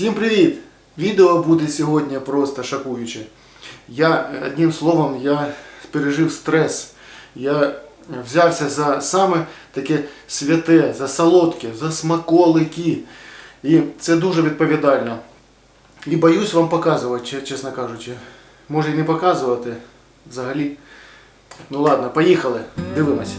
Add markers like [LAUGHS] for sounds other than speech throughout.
Всім привіт! Відео буде сьогодні просто шокуюче. Я, одним словом, я пережив стрес. Я взявся за саме таке святе, за солодке, за смаколики. І це дуже відповідально. І боюсь вам показувати, чесно кажучи. Може і не показувати взагалі. Ну ладно, поїхали, дивимось.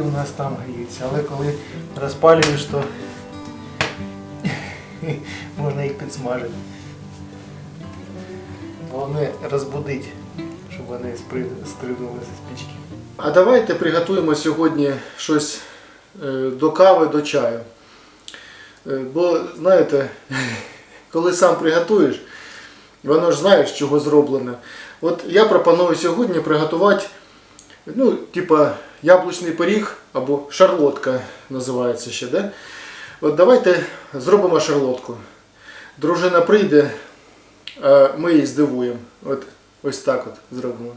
У нас там гріються, але коли розпалюєш, то [LAUGHS] можна їх підсмажити. Головне розбудити, щоб вони спри- стрибнули з пічки. А давайте приготуємо сьогодні щось е, до кави, до чаю. Е, Бо, знаєте, [LAUGHS] коли сам приготуєш, воно ж знаєш, чого зроблено. От я пропоную сьогодні приготувати, ну, типа яблучний пиріг або шарлотка називається ще, да? От давайте зробимо шарлотку. Дружина прийде, ми її здивуємо. От ось так от зробимо.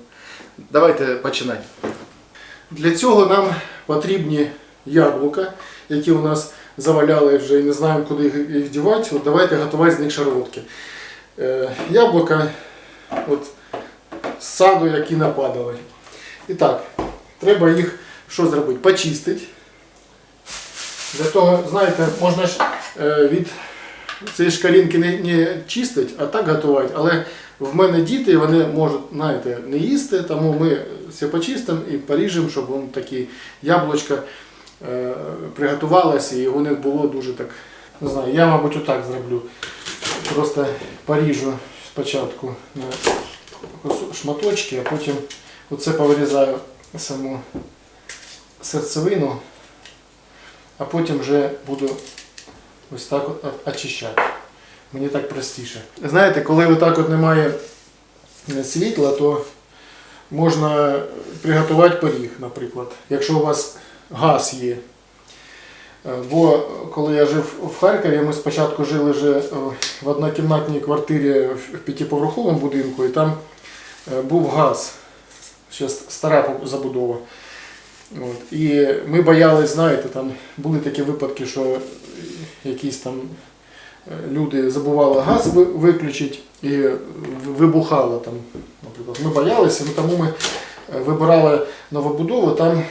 Давайте починати. Для цього нам потрібні яблука, які у нас заваляли вже і не знаємо, куди їх- їх дівати. От давайте готувати з них шарлотки. Е, яблука от, з саду, які нападали. І так, треба їх що зробити? Почистити. Для того, знаєте, можна ж е, від цієї шкаринки не, не чистити, а так готувати. Але в мене діти, вони можуть, знаєте, не їсти, тому ми все почистимо і поріжемо, щоб воно такі яблучка е, приготувалося і його не було дуже так. Не знаю, я, мабуть, отак зроблю. Просто поріжу спочатку на шматочки, а потім оце повирізаю саму серцевину, а потім вже буду ось так от очищати. Мені так простіше. Знаєте, коли отак от немає е, світла, то можна приготувати пиріг, наприклад, якщо у вас газ є. Е, Бо коли я жив в Харкові, ми спочатку жили вже е, в однокімнатній квартирі в п'ятиповерховому будинку, і там був газ, ще стара забудова. От. І ми боялись, знаєте, там були такі випадки, що якісь там е, люди забували газ виключити і вибухало там, наприклад. Ми боялися, тому ми е, вибирали новобудову, там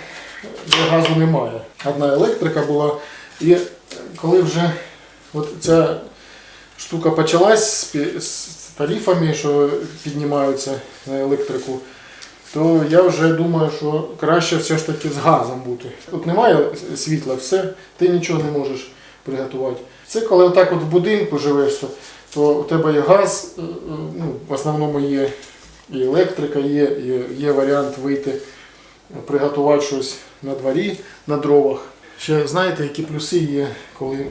де газу немає. Одна електрика була. І е, коли вже от ця штука почалась з тарифами, що піднімаються на електрику, то я вже думаю, що краще все ж таки з газом бути. Тут немає світла, все, ти нічого не можеш приготувати. Це коли отак от в будинку живеш, то, у тебе є газ, е, е, ну, в основному є і електрика, є, і є варіант вийти, приготувати щось на дворі, на дровах. Ще знаєте, які плюси є, коли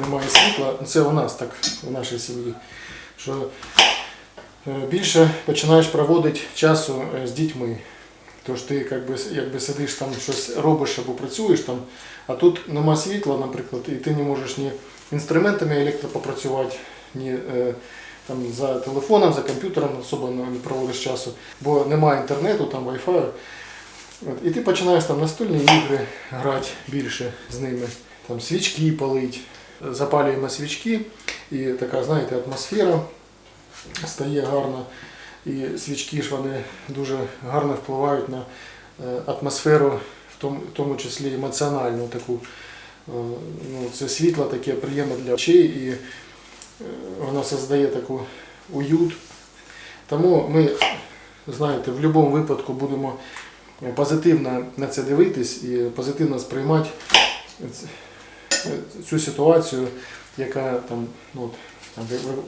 немає світла. Це у нас так, у нашій сім'ї. Що е, більше починаєш проводити часу е, з дітьми. Тож ти якби, якби сидиш там щось робиш або працюєш там, а тут нема світла, наприклад, і ти не можеш ні інструментами електро попрацювати, ні е, там, за телефоном, за комп'ютером особо не проводиш часу, бо немає інтернету, там Wi-Fi. І ти починаєш там настольні ігри грати більше з ними, там свічки палить. Запалюємо свічки і така, знаєте, атмосфера стає гарна. І свічки ж вони дуже гарно впливають на е, атмосферу, в тому, в тому числі емоціональну таку. Е, Ну, це світло таке приємне для очей і е, воно создає таку уют. Тому ми, знаєте, в будь-якому випадку будемо позитивно на це дивитись і позитивно сприймати цю ситуацію, яка там, ну,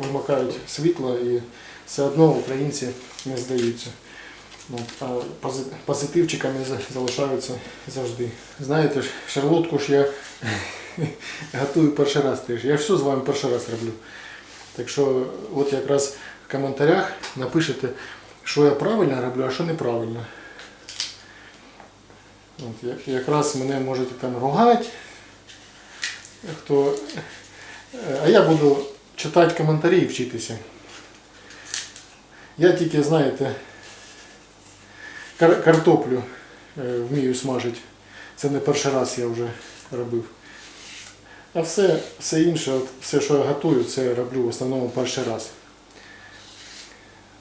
вимикають світло і все одно українці не здаються. А позитивчиками залишаються завжди. Знаєте шарлотку ж я [LAUGHS] готую перший раз теж. Я все з вами перший раз роблю. Так що от якраз в коментарях напишете, що я правильно роблю, а що неправильно. От, якраз мене можете там ругати. Хто... е, А я буду читати коментарі і вчитися. Я тільки, знаєте, кар- картоплю е, вмію смажити. Це не перший раз я вже робив. А все, все інше, все, що я готую, це я роблю в основному перший раз.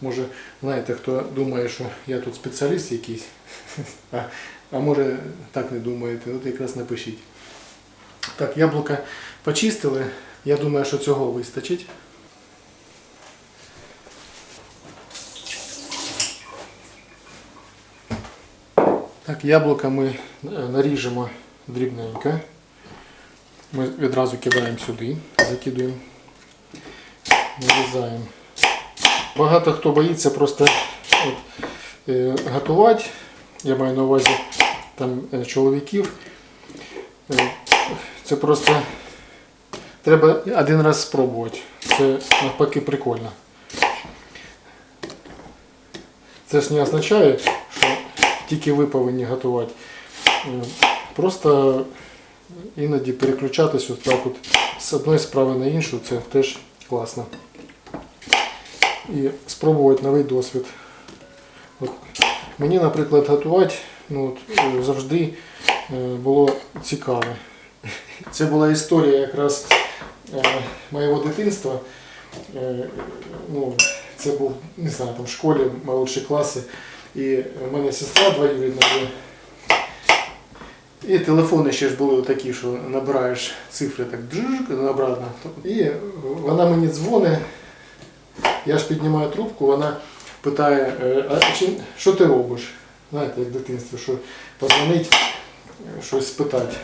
Може, знаєте, хто думає, що я тут спеціаліст якийсь, [LAUGHS] а, а може так не думаєте, от якраз напишіть. Так, яблука почистили. Я думаю, що цього вистачить. Так, яблука ми е, наріжемо дрібненько. Ми відразу кидаємо сюди, закидуємо, нарізаємо. Багато хто боїться просто от, е, готувати. Я маю на увазі там е, чоловіків. Е, Це просто треба один раз спробувати. Це навпаки прикольно. Це ж не означає, що тільки ви повинні готувати. Е, Просто іноді переключатись от так от з одної справи на іншу, це теж класно. І спробувати новий досвід. От. Мені, наприклад, готувати ну, от, е, завжди е, було цікаво. Це була історія якраз е, моєго дитинства. Е, ну, це був, не знаю, там в школі, молодші класи. І в мене сестра двоюрідна є. І телефони ще ж були такі, що набираєш цифри так джик, обратно. І вона мені дзвонить, я ж піднімаю трубку, вона питає, «Е, а чи, що ти робиш? Знаєте, як в дитинстві, що позвонить, щось спитати.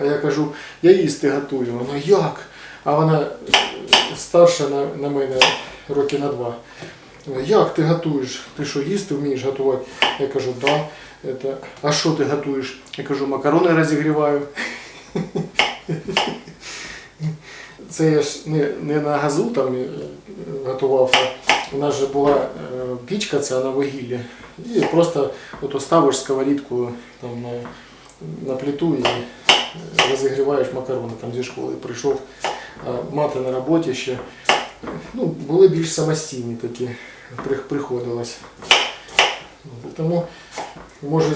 А я кажу, я їсти готую. Вона як? А вона старша на, на мене роки на два. Як ти готуєш? Ти що їсти вмієш готувати? Я кажу, да. Это, а що ти готуєш? Я кажу, макарони розігріваю. Це я ж не, не на газу там е, готував, у нас же була е, пічка ця на вугіллі. І просто от ставиш сковорідку там на, на плиту і е, розігріваєш макарони там зі школи. Прийшов мати на роботі ще. Ну, були більш самостійні такі, приходилось. Тому може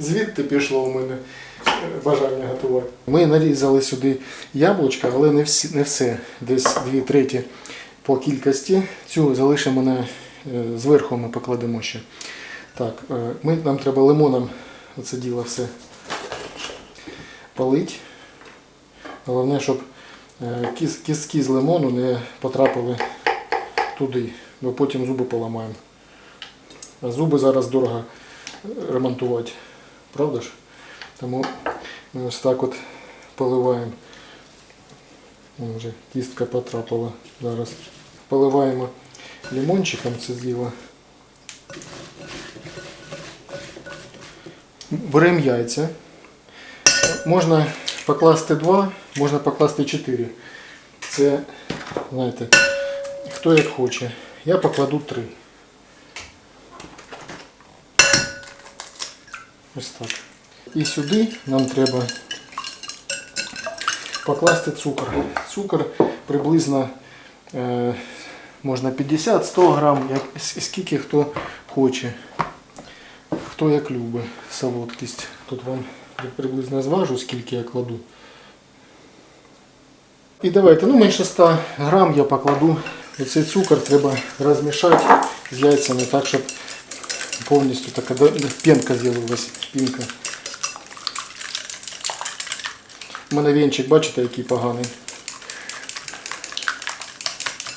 звідти пішло у мене е, бажання готувати. Ми нарізали сюди яблучка, але не, всі, не все. Десь дві треті по кількості. Цю залишимо на е, зверху ми покладемо ще. Так, е, ми, нам треба лимоном оце діло все полить. Головне, щоб е, кістки з лимону не потрапили туди, бо потім зуби поламаємо. А зуби зараз дорого е, ремонтувати. Правда ж? Тому ми ось так от поливаємо. Вже кістка потрапила зараз. Поливаємо лимончиком це зліва. Беремо яйця. Можна покласти два, можна покласти чотири. Це, знаєте, хто як хоче. Я покладу три. Ось так. І сюди нам треба покласти цукор. Цукор приблизно е, можна 50-100 грам, скільки хто хоче. хто як любить солодкість. Тут вам приблизно зважу, скільки я кладу. І давайте, ну менше 100 грам я покладу. Оцей цукор треба розмішати з яйцями так, щоб повністю така пінка з'явилась. Пінка. У мене вінчик, бачите, який поганий.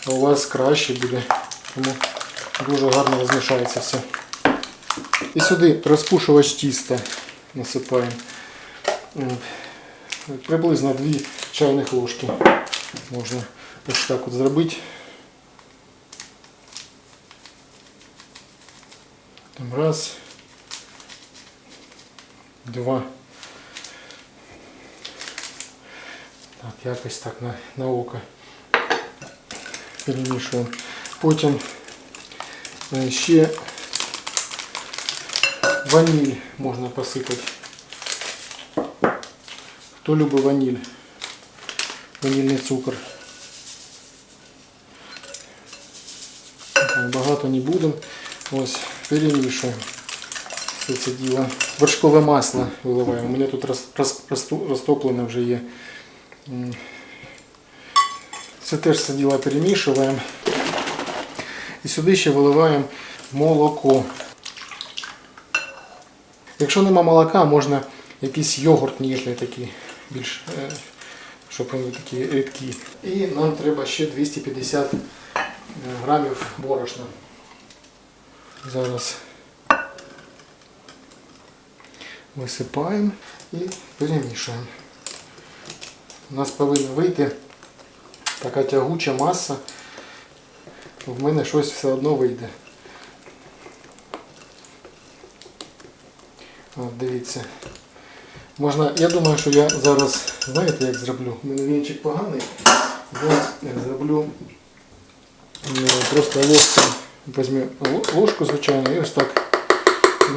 А у вас краще буде. Тому дуже гарно розмішається все. І сюди розпушувач тіста насипаємо. М, Приблизно 2 чайних ложки можна ось так от зробити. Там раз, два. Так, якось так на, на око перемішуємо. Потім е, ще ваніль можна посипати. Хто любить ваніль? Ванільний цукор. Багато не будемо. Ось, перемішуємо. Все це діло. Вершкове масло виливаємо. У мене тут роз, роз, розтоплене вже є. Це теж все діло перемішуємо. І сюди ще виливаємо молоко. Якщо нема молока, можна якийсь йогурт ніжний такий, більш, е, щоб вони такі рідкі. І нам треба ще 250 грамів борошна. Зараз висипаємо і перемішуємо. У нас повинна вийти така тягуча маса. В мене щось все одно вийде. От, дивіться. Можна, я думаю, що я зараз, знаєте, як зроблю? У мене вінчик поганий. Я зроблю просто ложку, візьму ложку, звичайно, і ось так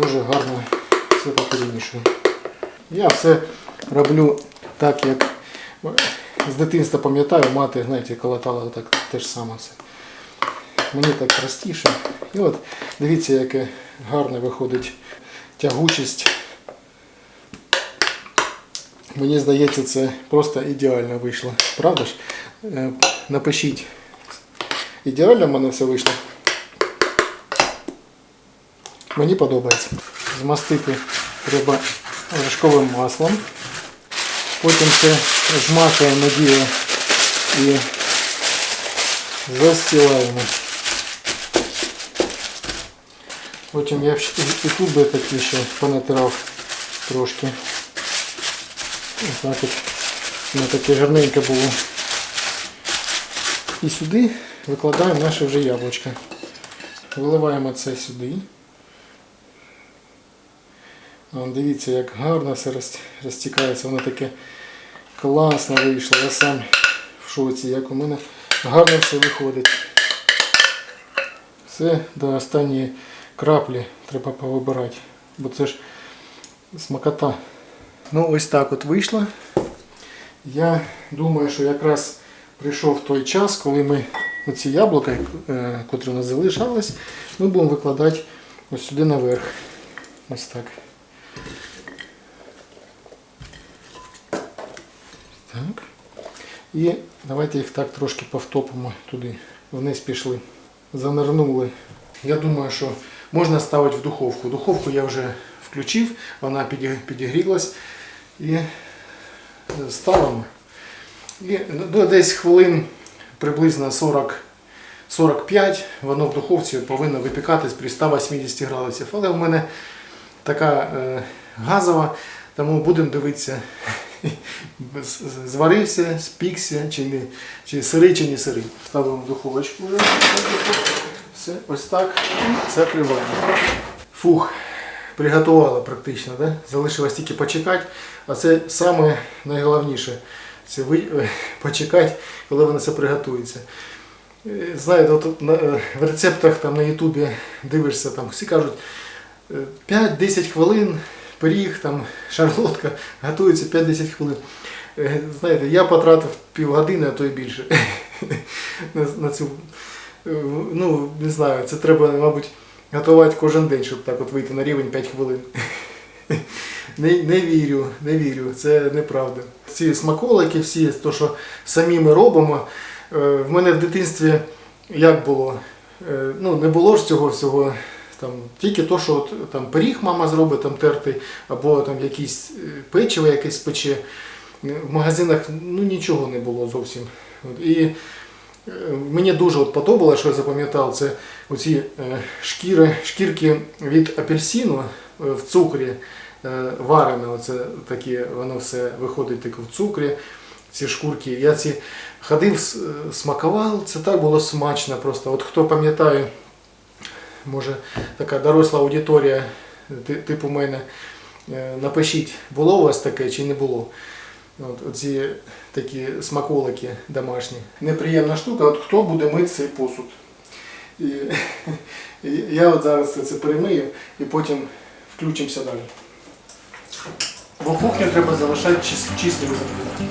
дуже гарно все так. Я все роблю так, як з дитинства пам'ятаю, мати, знаєте, колотала так те ж саме все. Мені так простіше. І от дивіться, яке гарне виходить тягучість. Мені здається, це просто ідеально вийшло. Правда ж? Е, Напишіть. Ідеально в мене все вийшло. Мені подобається. Змастити треба вершковим маслом. Потім це жмакаємо діло і застілаємо. Потім я і, тут би такі ще понатирав трошки. Ось так воно таке гарненьке було. І сюди викладаємо наше вже яблучко. Виливаємо це сюди. Дивіться, як гарно все розтікається. Воно таке класно вийшло. Я сам в шоці, як у мене гарно все виходить. Все до останньої краплі треба повибирати, бо це ж смакота. Ну ось так от вийшло. Я думаю, що якраз прийшов той час, коли ми оці яблука, е, котрі у нас залишались, ми будемо викладати ось сюди наверх. Ось так. Так. І давайте їх так трошки повтопимо туди. Вниз пішли. Занирнули. Я думаю, що можна ставити в духовку. Духовку я вже включив, вона підігрілась. І ставимо. І ну, десь хвилин приблизно 40 45 воно в духовці повинно випікатись при 180 градусів. Але в мене така е, газова, тому будемо дивитися, [LAUGHS] зварився, спікся, чи, не, чи сирий, чи не сирий. Ставимо в духовочку вже. Все, ось так. Закриваємо. Фух, приготувала практично, да? залишилось тільки почекати. А це саме найголовніше. Це ви, е, почекати, коли воно все приготується. Е, Знаєте, от на, е, в рецептах там на Ютубі дивишся, там всі кажуть е, 5-10 хвилин пиріг, там шарлотка готується 5-10 хвилин. Знаєте, я потратив півгодини, а то й більше [LAUGHS] на цю. Е, Ну, не знаю, це треба, мабуть, готувати кожен день, щоб так от вийти на рівень 5 хвилин. Не, не вірю, не вірю, це неправда. Ці смаколики, всі, то, що самі ми робимо. е, В мене в дитинстві як було? Е, Ну, не було ж цього всього. Там, тільки то, що от, там, пиріг мама зробить там тертий, або там якісь печиво якесь пече. В магазинах ну, нічого не було зовсім. І мені дуже от подобалося, що я запам'ятав, це оці е, шкіри, шкірки від апельсину е, в цукрі е, варене, оце таке, воно все виходить таке в цукрі, ці шкурки. Я ці ходив, е, смакував, це так було смачно просто. От хто пам'ятає, може така доросла аудиторія, типу мене, е, напишіть, було у вас таке чи не було. От, оці такі смаколики домашні. Неприємна штука, от хто буде мити цей посуд. І, [LAUGHS] і я от зараз це, перемию і потім включимося далі. Бо кухню треба залишати чис- чистою закритою.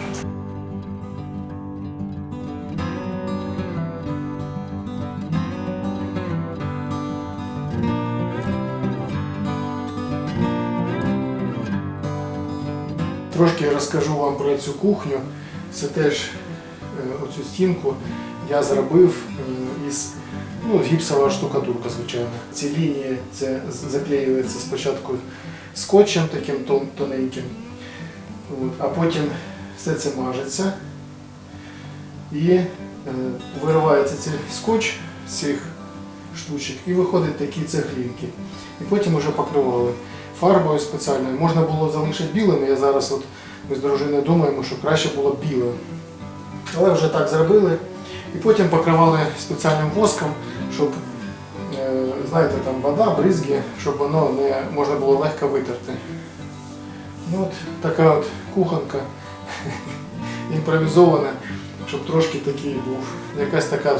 Трошки розкажу вам про цю кухню. Це теж е, оцю стінку я зробив е, із ну, гіпсова штукатурка, звичайно. Ці лінії це заклеюється спочатку скотчем таким тон- тоненьким, От, а потім все це мажеться і е, виривається цей скотч з цих штучок і виходять такі цеглинки. І потім вже покривали фарбою спеціальною. Можна було залишити білими. Я зараз от ми з дружиною думаємо, що краще було біле. Але вже так зробили. І потім покривали спеціальним воском, щоб, е, знаєте, там вода, бризги, щоб воно не можна було легко витерти. Ну, от така от кухонка [LAUGHS] імпровізована, щоб трошки такий був. Якась така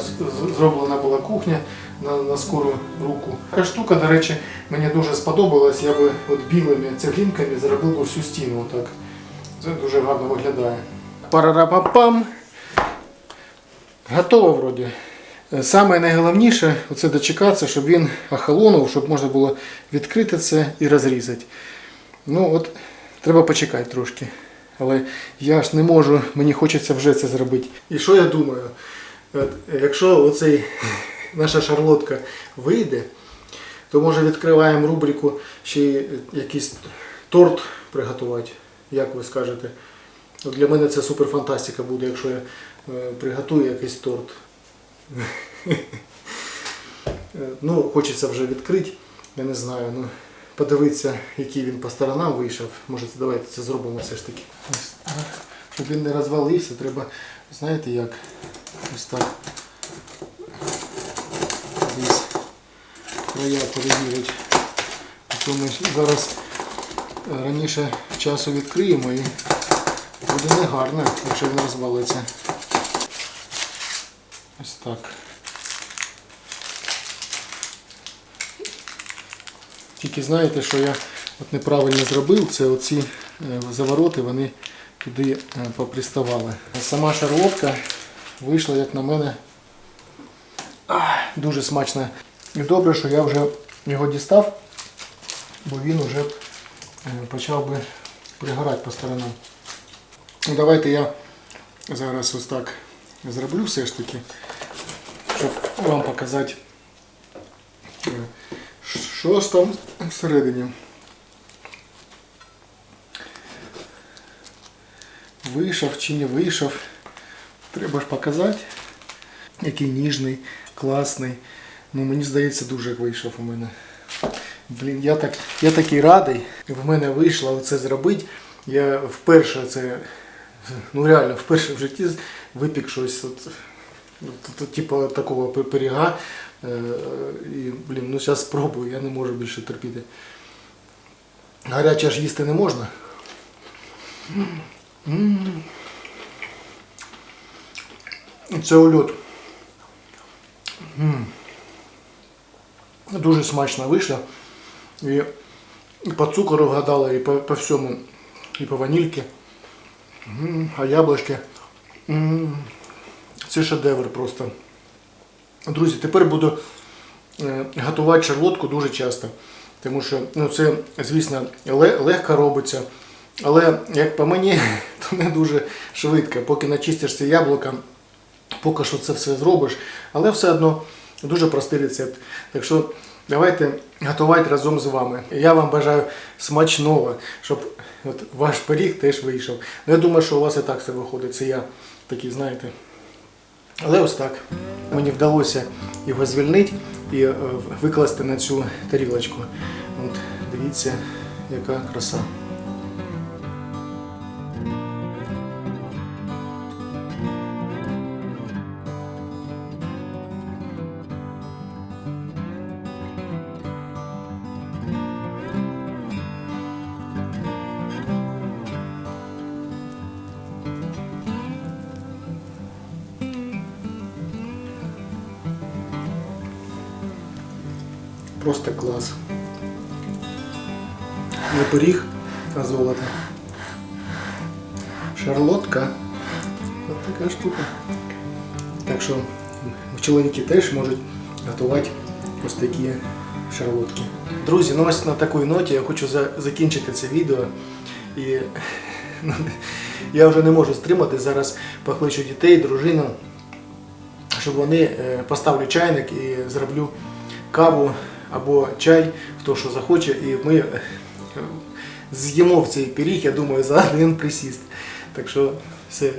зроблена була кухня на, на скору руку. Така штука, до речі, мені дуже сподобалась. Я би от білими цеглинками зробив би всю стіну. Отак. Це дуже гарно виглядає. Парарапапам. Готово вроді. Е, Саме найголовніше це дочекатися, щоб він охолонув, щоб можна було відкрити це і розрізати. Ну от, треба почекати трошки. Але я ж не можу, мені хочеться вже це зробити. І що я думаю? От, якщо оцей [LAUGHS] наша шарлотка вийде, то може відкриваємо рубрику ще якийсь торт приготувати, як ви скажете. Для мене це суперфантастика буде, якщо я е, приготую якийсь торт. [LAUGHS] Ну, хочеться вже відкрити, я не знаю. Ну, подивитися, який він по сторонам вийшов. Може, давайте це зробимо все ж таки. Щоб він не розвалився, треба, знаєте як, ось так. Десь края перевірити. Ми зараз раніше часу відкриємо і буде негарно, якщо він розвалиться. Ось так. Тільки знаєте, що я от неправильно зробив, це оці е, завороти, вони туди е, поприставали. Сама шарлотка вийшла, як на мене, дуже смачна. І добре, що я вже його дістав, бо він вже почав би пригорати по сторонам. Ну, Давайте я зараз ось так зроблю все ж таки, щоб вам показати, е, що ж там всередині. Вийшов чи не вийшов. Треба ж показати, який ніжний, класний. Ну, мені здається, дуже вийшов у мене. Блін, я так, я такий радий. В мене вийшло це зробити. Я вперше це, ну реально, вперше в житті випік щось. От, от, типу такого пи- пиріга. Е, і, блін, ну зараз спробую, я не можу більше терпіти. Гаряче ж їсти не можна. Це ульот. Дуже смачно вийшло. І по цукору вгадала, і по, по всьому, і по ванільки. А яблучки. Це шедевр просто. Друзі, тепер буду е, готувати шарлотку дуже часто. Тому що ну, це, звісно, легко робиться. Але як по мені, [LAUGHS] то не дуже швидко, поки начистишся яблука, поки що це все зробиш. Але все одно дуже простий рецепт. Так що давайте готувати разом з вами. Я вам бажаю смачного, щоб от ваш пиріг теж вийшов. Ну, я думаю, що у вас і так все виходить. Це я такий, знаєте. Але ось так. Мені вдалося його звільнити і е, викласти на цю тарілочку. От, дивіться, яка краса. Не пиріг, а золото. Шарлотка. Ось така штука. Так що чоловіки теж можуть готувати ось такі шарлотки. Друзі, ну ось на такій ноті я хочу закінчити це відео. І [LAUGHS] я вже не можу стримати. Зараз покличу дітей, дружину, щоб вони е, поставлю чайник і зроблю каву або чай, хто що захоче, і ми е, з'їмо в цей пиріг, я думаю, за один присіст. Так що все,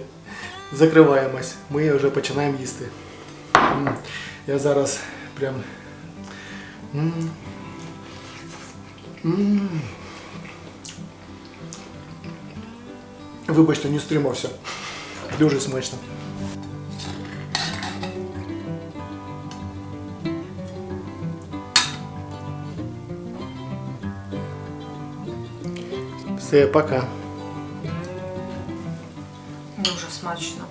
закриваємось. Ми вже починаємо їсти. Я зараз прям. Вибачте, не стримався. Дуже смачно. Все, пока. Дуже смачно.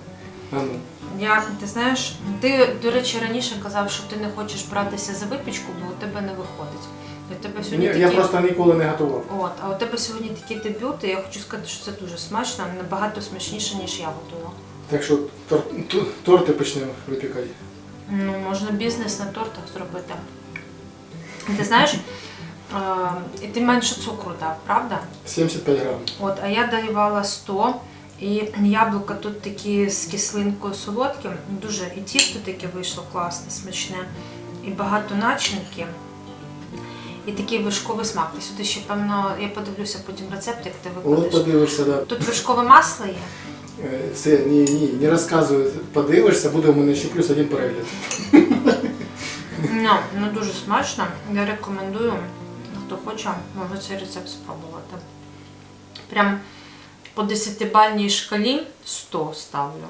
А ну. Я, ти знаєш, ти, до речі, раніше казав, що ти не хочеш братися за випічку, бо у тебе не виходить. І у тебе сьогодні Ні, такі... я просто ніколи не готував. От, а у тебе сьогодні такі дебюти, я хочу сказати, що це дуже смачно, набагато смачніше, ніж я готувала. Так що тор- ту- торти почнемо випікати. Ну, можна бізнес на тортах зробити. Ти знаєш, і ти менше цукру дав, правда? 75 грам. От, а я давала 100, і яблука тут такі з кислинкою солодкі, дуже і тісто таке вийшло класне, смачне, і багато начинки. І такий вишковий смак. Ти сюди ще, певно, я подивлюся потім рецепт, як ти От подивишся, да. Тут вершкове масло є. Е, Все, ні, ні, не розказуй. Подивишся, буде у мене ще плюс один перегляд. Ну, ну дуже смачно. Я рекомендую, хто хоче, може цей рецепт спробувати. Прям по 10-бальній шкалі 100 ставлю.